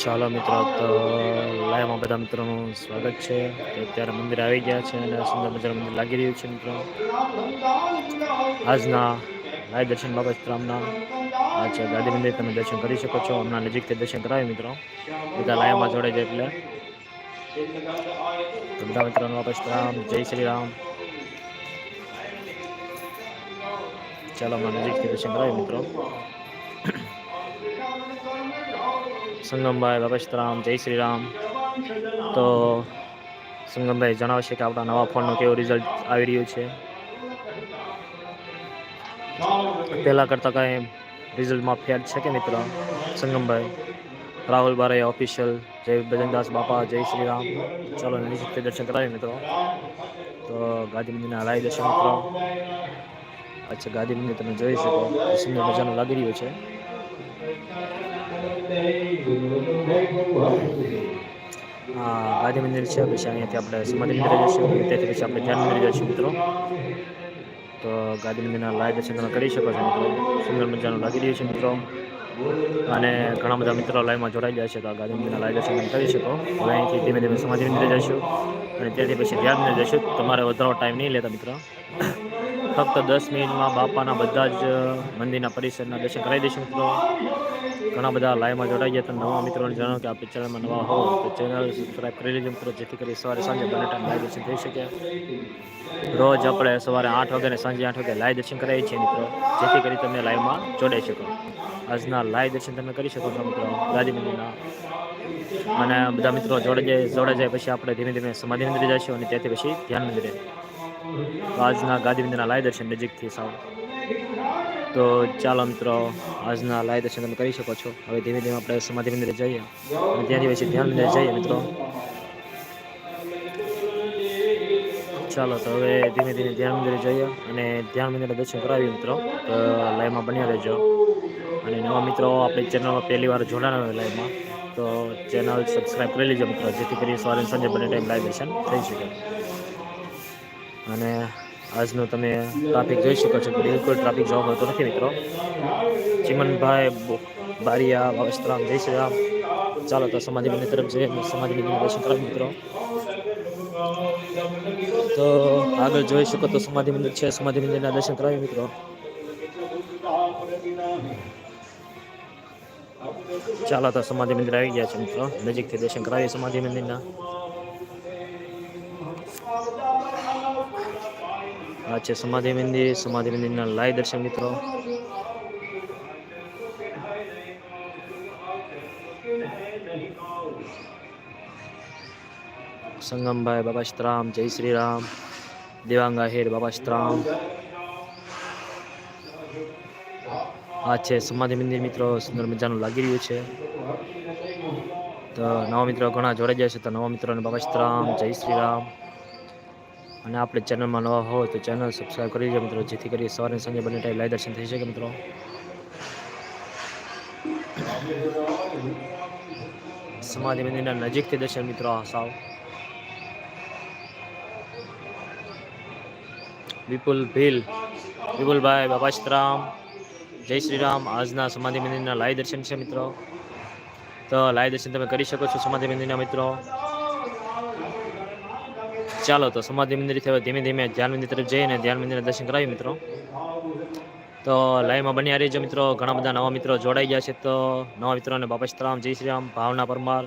ચાલો મિત્રો, તો લાઈવમાં બધા મિત્રોનું સ્વાગત છે. અત્યારે મંદિર આવી ગયા છે અને સુંદર મજાનું મંદિર લાગી રહ્યું છે મિત્રો. આજના લાઈવ દર્શન બાબત રામના આ છે ગાંધી મંદિર તમે દર્શન કરી શકો છો. હમણાં નજીકથી દર્શન કરાવી મિત્રો. બધા લાઈવમાં જોડે છે એટલે. બધા મિત્રોનું વાપસ રામ જય શ્રી રામ ચાલો હમણાં નજીકથી દર્શન કરાવી મિત્રો. સંગમભાઈ બાપસ્તરામ જય શ્રી રામ તો સંગમભાઈ જણાવશે કે આપણા નવા ફોનનું કેવું રિઝલ્ટ આવી રહ્યું છે. પહેલાં કરતાં કાંઈ રિઝલ્ટમાં ફેર છે કે મિત્ર? સંગમભાઈ, રાહુલ બારૈયા ઓફિશિયલ જય ભજનદાસ બાપા, જય શ્રી રામ ચાલો નિશ્ચિત દર્શન કરાવીએ મિત્રો. તો ગાંધી મંદિરના રાય દર્શન મિત્રો. અચ્છા ગાંધી મંદિર, તમે જોઈ શકો. સુંદર મજાનું લાગી રહ્યું છે. ગાંધી મંદિર છે પછી અહીંયાથી આપણે સમાધિ મંદિર જઈશું. ત્યાંથી પછી આપણે ધ્યાન મંદિર જઈશું મિત્રો. તો ગાંધી મંદિરના લાઈવ દર્શન તમે કરી શકો છો મિત્રો. સુંદર મજાનું લાગી રહ્યું છે મિત્રો. અને ઘણા બધા મિત્રો લાઈવમાં જોડાઈ જાય છે તો આ ગાંધી મંદિરના લાઈવ દર્શન કરી શકો. હવે અહીંથી ધીમે ધીમે સમાધિ મંદિર જઈશું. અને ત્યાંથી પછી ધ્યાન મંદિર જઈશું. તમારે વધારો ટાઈમ નહીં લેતા મિત્રો. ફક્ત દસ મિનિટમાં બાપાના બધા જ મંદિરના પરિસરના દર્શન કરાવી દઈશું મિત્રો. ઘણા બધા લાઈવમાં જોડાઈ ગયા તો નવા મિત્રોને જણાવો કે આ ચેનલમાં નવા હો, તો ચેનલ સબસ્ક્રાઈબ કરી લેજો મિત્રો, જેથી કરી સવારે સાંજે બંને ટાઈમ લાઈવ દર્શન થઈ શકે. રોજ આપણે સવારે આઠ વાગે અને સાંજે આઠ વાગે લાઈવ દર્શન કરાવીએ છીએ મિત્રો, જેથી કરી તમે લાઈવમાં જોડાઈ શકો. આજના લાઈવ દર્શન તમે કરી શકો છો મિત્રો ગાંધી મંદિરના. અને બધા મિત્રો જોડે જાય જોડે જાય પછી આપણે ધીમે ધીમે સમાધિ મંદિરે જઈશું અને ત્યાંથી પછી ધ્યાન મંદિરે. આજના ગાંધી મંદિરના લાઈવ દર્શન નજીકથી સાવ. તો ચાલો મિત્રો, આજના લાઈવ દર્શન તમે કરી શકો છો. હવે ધીમે ધીમે આપણે સમાધિ મંદિરે જઈએ. અને ત્યાંથી પછી ધ્યાન મંદિરે જઈએ મિત્રો. ચાલો તો હવે ધીમે ધીમે ધ્યાન મંદિરે જઈએ અને ધ્યાન મંદિરે દર્શન કરાવીએ મિત્રો. તો લાઈવમાં બન્યા રહેજો. અને નવા મિત્રો, આપણી ચેનલમાં પહેલી વાર જોડાણા હોય લાઈવમાં તો ચેનલ સબસ્ક્રાઈબ કરી લેજો મિત્રો. જેથી કરી સવારે સાંજે બંને ટાઈમ લાઈવ દર્શન થઈ શકે. અને આજનું તમે ટ્રાફિક જોઈ શકો છો બિલકુલ ટ્રાફિક જોવા મળતો નથી મિત્રો. ચિમનભાઈ બારિયા બાબસ્તરામ જય શ્રી રામ ચાલો તો સમાધિ મંદિર તરફ જઈએ સમાધિ મંદિરના દર્શન કરાવીએ મિત્રો. તો આગળ જોઈ શકો તો સમાધિ મંદિર છે. સમાધિ મંદિરના દર્શન કરાવી મિત્રો. ચાલો તો સમાધિ મંદિર આવી ગયા છે મિત્રો. નજીકથી દર્શન કરાવીએ સમાધિ મંદિરના. આ છે સમાધિ મંદિર, સમાધિ મંદિરના લાઈવ દર્શન મિત્રો. સંગમભાઈ બાબાશ્રામ જય શ્રી રામ. દેવાંગ આહિર બાબાશ્રામ આ છે સમાધિ મંદિર મિત્રો સુંદર મજાનું લાગી રહ્યું છે. તો નવા મિત્રો ઘણા જોડાઈ જાય છે. તો નવા મિત્રોને બાબાશ્રામ જય શ્રી રામ. અને આપણે ચેનલમાં નવા હોય તો ચેનલ સબસ્ક્રાઈબ કરી લેજો મિત્રો. જેથી કરી સવારે સાંજે બંને ટાઈમ લાઈવ દર્શન થઈ શકે મિત્રો. સમાધિ મંદિરના નજીકથી દર્શન મિત્રો સાવ. વિપુલ ભીલ, વિપુલભાઈ બાબાશ્રામ જય શ્રી રામ આજના સમાધિ મંદિરના લાઈવ દર્શન છે મિત્રો. તો લાઈવ દર્શન તમે કરી શકો છો સમાધિ મંદિરના મિત્રો. ચાલો તો સમાધિ મંદિરથી હવે ધીમે ધીમે ધ્યાન મંદિર તરફ જઈને ધ્યાન મંદિરના દર્શન કરાવી મિત્રો. તો લાઈવમાં બન્યા રહીજો મિત્રો. ઘણા બધા નવા મિત્રો જોડાઈ ગયા છે તો નવા મિત્રોને બાપસ્તરામ જય શ્રી રામ. ભાવના પરમાર.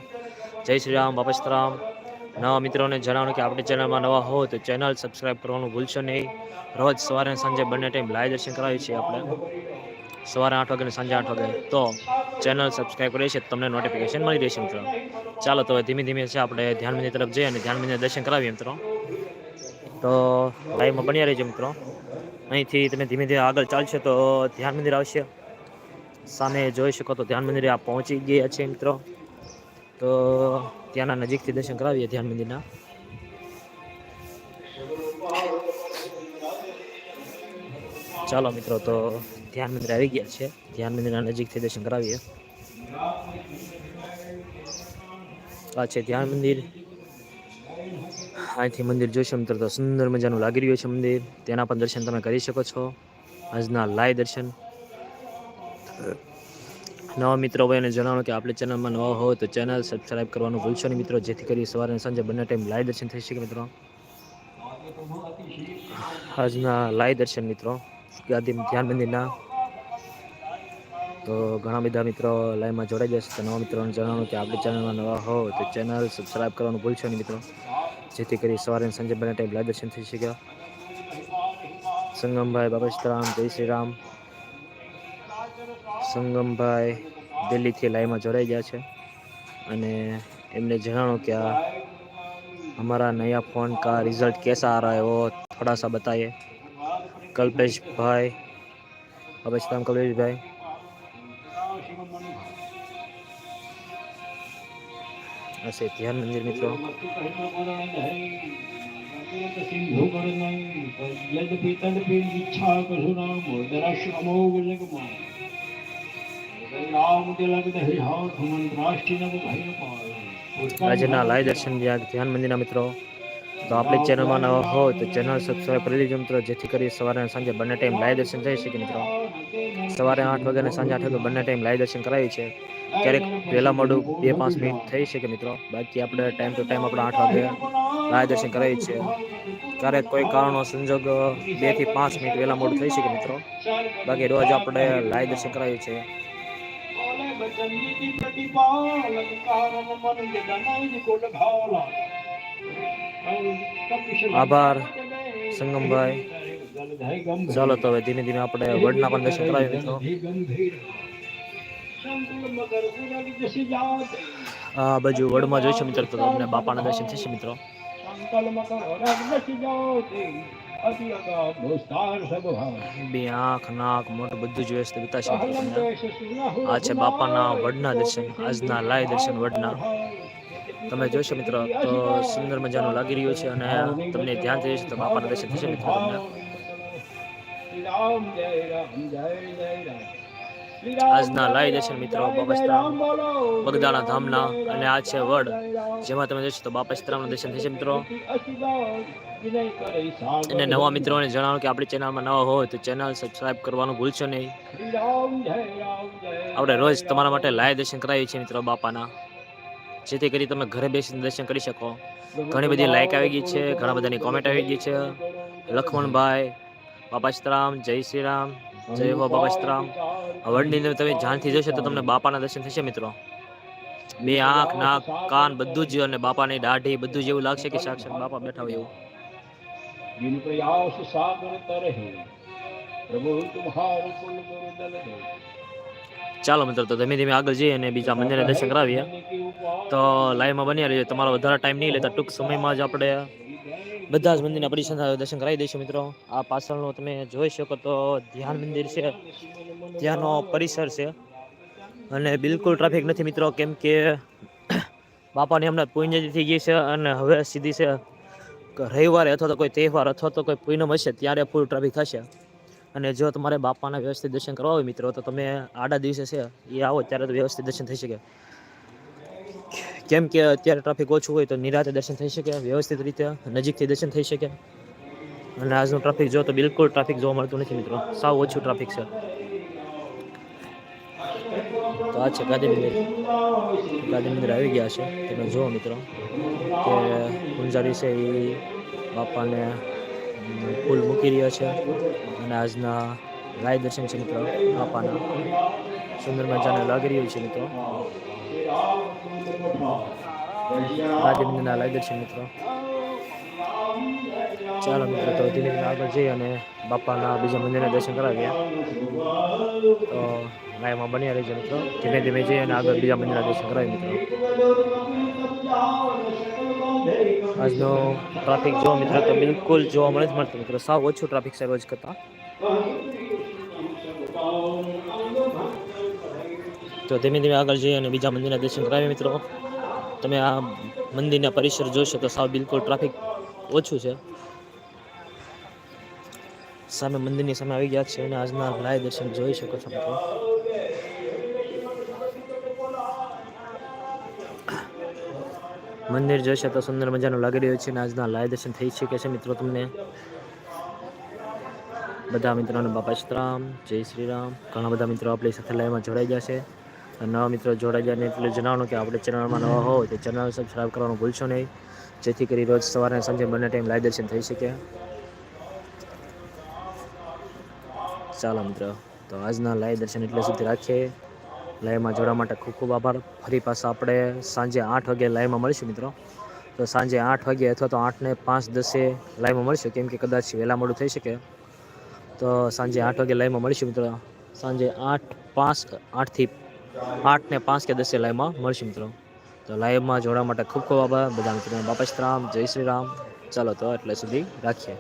જય શ્રી રામ. બાપસ્તરામ નવા મિત્રોને જણાવવાનું કે આપણી ચેનલમાં નવા હો તો ચેનલ સબસ્ક્રાઈબ કરવાનું ભૂલશો નહીં. રોજ સવારે સાંજે બંને ટાઈમ લાઈવ દર્શન કરાવીએ છીએ આપણે. સવારે આઠ વાગે અને સાંજે આઠ વાગે તો ચેનલ સબસ્ક્રાઈબ કરીએ છીએ તો તમને નોટિફિકેશન મળી રહેશે મિત્રો. ચાલો તો ધીમે ધીમે છે આપણે ધ્યાન મંદિર તરફ જઈએ અને ધ્યાન મંદિર દર્શન કરાવીએ મિત્રો. તો લાઈવમાં બન્યા રહેજો મિત્રો. અહીંથી તમે ધીમે ધીમે આગળ ચાલશો તો ધ્યાન મંદિર આવશે. સામે જોઈ શકો તો ધ્યાન મંદિરે આ પહોંચી ગયા છે મિત્રો. તો ત્યાંના નજીકથી દર્શન કરાવીએ ધ્યાન મંદિરના ચાલો મિત્રો તો ધ્યાન મંદિર આવી ગયા છે. ધ્યાન મંદિરના નજીકથી દર્શન કરાવીએ. આ છે ધ્યાન મંદિર. અહીંથી મંદિર જોશો મિત્રો. તો સુંદર મજાનું લાગી રહ્યું છે મંદિર. તેના પણ દર્શન તમે કરી શકો છો. આજના લાઈવ દર્શન. નવા મિત્રો હોય એને જણાવો કે આપણે ચેનલમાં નવા હોય તો ચેનલ સબસ્ક્રાઈબ કરવાનું ભૂલશો નહીં, મિત્રો. જેથી કરી સવારે અને સાંજે બંને ટાઈમ લાઈવ દર્શન થઈ શકે, મિત્રો. આજના લાઈવ દર્શન, મિત્રો. ગાદી ધ્યાન મંદિરના તો ઘણા બધા મિત્રો લાઈવમાં જોડાઈ જશે તો નવા મિત્રોને જણાવવાનું કે આપણી ચેનલમાં નવા હો તો ચેનલ સબસ્ક્રાઈબ કરવાનું ભૂલશો નહીં મિત્રો જેથી કરી સવારે અને સાંજે બંને ટાઈમ લાઈવ દર્શન થઈ શક્યા સંગમભાઈ બાબા સીતારામ જય શ્રી રામ સંગમભાઈ દિલ્હીથી લાઈવમાં જોડાઈ ગયા છે અને એમને જણાવો કે આ हमारा नया फ़ोन का रिज़ल्ट कैसा आ रहा है वो थोड़ा सा बताइए કલ્પેશભાઈ અભિષામ કલ્પેશભાઈ હશે ધ્યાન મંદિર મિત્રો સિંધુ ઈચ્છા કશું નામ દરશ અમોઘ જગમાં આજના લાય દર્શન ધ્યાન મંદિરના મિત્રો તો આપણી ચેનલમાં નવા હોય તો ચેનલ સબસ્ક્રાઈબ કરી લેજો મિત્રો. જેથી કરી સવારે અને સાંજે બંને ટાઈમ લાઈવ દર્શન થઈ શકે મિત્રો. સવારે આઠ વાગે અને સાંજે આઠ વાગે બંને ટાઈમ લાઈવ દર્શન કરાવી છે. ક્યારેક વહેલા મોડું બે પાંચ મિનિટ થઈ શકે મિત્રો. બાકી આપણે ટાઈમ ટુ ટાઈમ આપણે આઠ વાગે લાઈવ દર્શન કરાવી છે. ક્યારેક કોઈ કારણો સંજોગ બેથી પાંચ મિનિટ વહેલા મોડું થઈ શકે મિત્રો. બાકી રોજ આપણે લાઈવ દર્શન કરાવીએ છીએ બચનની પ્રતિપાલક કારણ મન જનનાઈ કોટ ભાવલા. આભાર સંગમભાઈ ચાલો તો હવે ધીમે ધીમે આપણે વડના પણ દર્શન કરાવી મિત્રો. આ બાજુ વડમાં જોઈશું મિત્રો તો તમને બાપાના દર્શન થશે મિત્રો. બે આંખ, નાક, મોઢું બધું જોઈએ છે મિત્રો આ છે બાપાના વડના દર્શન, આજના લાય દર્શન વડના. તમે જોશો મિત્રો તો સુંદર મજાનું લાગી રહ્યું છે અને તમને ધ્યાન જઈશ તો બાપાના દર્શન થશે મિત્રો તમને. આજના લાઈવ દર્શન મિત્રો બાપસ્તરામ બગદાણા ધામના અને આ છે વડ. જેમાં તમે જોશો તો બાપાસ્ત્રામનું દર્શન થશે મિત્રો. અને નવા મિત્રોને જણાવો કે આપણી ચેનલમાં નવા હોય તો ચેનલ સબસ્ક્રાઇબ કરવાનું ભૂલશો નહીં. આપણે રોજ તમારા માટે લાઈવ દર્શન કરાવીએ છીએ મિત્રો બાપાના. જેથી કરી તમે ઘરે બેસીને દર્શન કરી શકો. ઘણી બધી લાઇક આવી ગઈ છે ઘણા બધાની કોમેન્ટ આવી ગઈ છે. લખમણભાઈ બાપા શ્રીરામ જય શ્રીરામ જય હો બાપા શ્રીરામ અંદર તમે જાનથી જશો તો તમને બાપાના દર્શન થશે મિત્રો. બે આંખ નાક કાન બધું જ અને બાપાની દાઢી બધું જ એવું લાગશે કે સાક્ષાત બાપા બેઠા હોય એવું. પ્રયાસ સાગર પ્રભુ તુમ્હાર કુલ ગુરુ ચાલો મિત્રો, તો ધીમે ધીમે આગળ જઈએ અને બીજા મંદિરને દર્શન કરાવીએ. તો લાઈવમાં બન્યા રહીએ તમારો વધારે ટાઈમ નહીં લેતા, ટૂંક સમયમાં જ આપણે બધા જ મંદિરના પરિસર દર્શન કરાવી દઈશું મિત્રો. આ પાછળનો તમે જોઈ શકો તો ધ્યાન મંદિર છે. ત્યાંનો પરિસર છે. અને બિલકુલ ટ્રાફિક નથી મિત્રો, કેમ કે બાપાની હમણાં પુણ્યજી થઈ ગઈ છે અને હવે સીધી છે રવિવારે અથવા તો કોઈ તહેવાર અથવા તો કોઈ પૂનમ હશે, ત્યારે ફૂલ ટ્રાફિક થશે. અને જો તમારે બાપાના વ્યવસ્થિત દર્શન કરવા હોય મિત્રો, તો તમે આડા દિવસે છે, એ આવો, ત્યારે તો વ્યવસ્થિત દર્શન થઈ શકે. કેમ કે અત્યારે ટ્રાફિક ઓછું હોય તો નિરાતે દર્શન થઈ શકે, વ્યવસ્થિત રીતે નજીકથી દર્શન થઈ શકે. અને આજનું ટ્રાફિક જો તો બિલકુલ ટ્રાફિક જોવા મળતું નથી મિત્રો. સાવ ઓછું ટ્રાફિક છે. તો આ છે ગાંધી મંદિર. ગાંધી મંદિર આવી ગયા છે. તમે જુઓ મિત્રો, કે પૂંજારી છે એ બાપાને ફૂલ મૂકી રહ્યા છે. અને આજના લાઈવ દર્શન છે મિત્રો, બાપાના. સુંદર મજાને લાગી રહ્યું છે મિત્રો. ગાંધી મંદિરના લાઈવ દર્શન મિત્રો. ચાલો મિત્રો, તો ધીમે ધીમે આગળ જઈ અને બાપાના બીજા મંદિરના દર્શન કરાવીએ. તો લાઈવમાં બન્યા રહેજો મિત્રો. ધીમે ધીમે જઈ અને આગળ બીજા મંદિરના દર્શન કરાવીએ મિત્રો. આજનો ટ્રાફિક જો મિત્રો, તો બિલકુલ જોવા મળે જ મળતો મિત્રો. સાવ ઓછું ટ્રાફિક છે રોજ કરતા. તો ધીમે ધીમે આગળ જઈએ અને બીજા મંદિરના દર્શન કરાવીએ, મિત્રો. તમે આ મંદિરના પરિસર જોશો તો સાવ બિલકુલ ટ્રાફિક ઓછું છે. સામે મંદિરની સામે આવી ગયા છે અને આજના લાય દર્શન જોઈ શકો છો, મિત્રો. મંદિર જોશે તો સુંદર મજાનું લાગી રહ્યું છે અને આજના લાય દર્શન થઈ શકે છે મિત્રો તમને. બધા મિત્રોને બાપા શ્રીરામ જય શ્રી રામ. ઘણા બધા મિત્રો આપણી સાથે લાઈવમાં જોડાઈ ગયા છે. નવા મિત્રો જોડાઈ ને એટલે જણાવવાનું કે આપણે ચેનલમાં નવા હોય તો ચેનલ સબસ્ક્રાઈબ કરવાનું ભૂલશો નહીં. જેથી કરી રોજ સવારે સાંજે બંને ટાઈમ લાય દર્શન થઈ શકે. ચાલો મિત્રો, તો આજના લાય દર્શન એટલે સુધી રાખીએ. લાઈવમાં જોડા માટે ખૂબ ખૂબ આભાર. ફરી પાછા આપણે સાંજે આઠ વાગે લાઈવમાં મળીશું મિત્રો. તો સાંજે આઠ વાગે અથવા તો આઠને પાંચ દસે લાઈવમાં મળીશું. કેમ કે કદાચ વહેલા મોડું થઈ શકે. તો સાંજે આઠ વાગે લાઈવમાં મળીશું મિત્રો. સાંજે આઠ પાંચ આઠથી આઠને પાંચ કે દસે લાઈવમાં મળીશું મિત્રો. તો લાઈવમાં જોડાવા માટે ખૂબ ખૂબ આભાર. બધા મિત્રો, બાપા જય શ્રી રામ. ચાલો તો એટલે સુધી રાખીએ.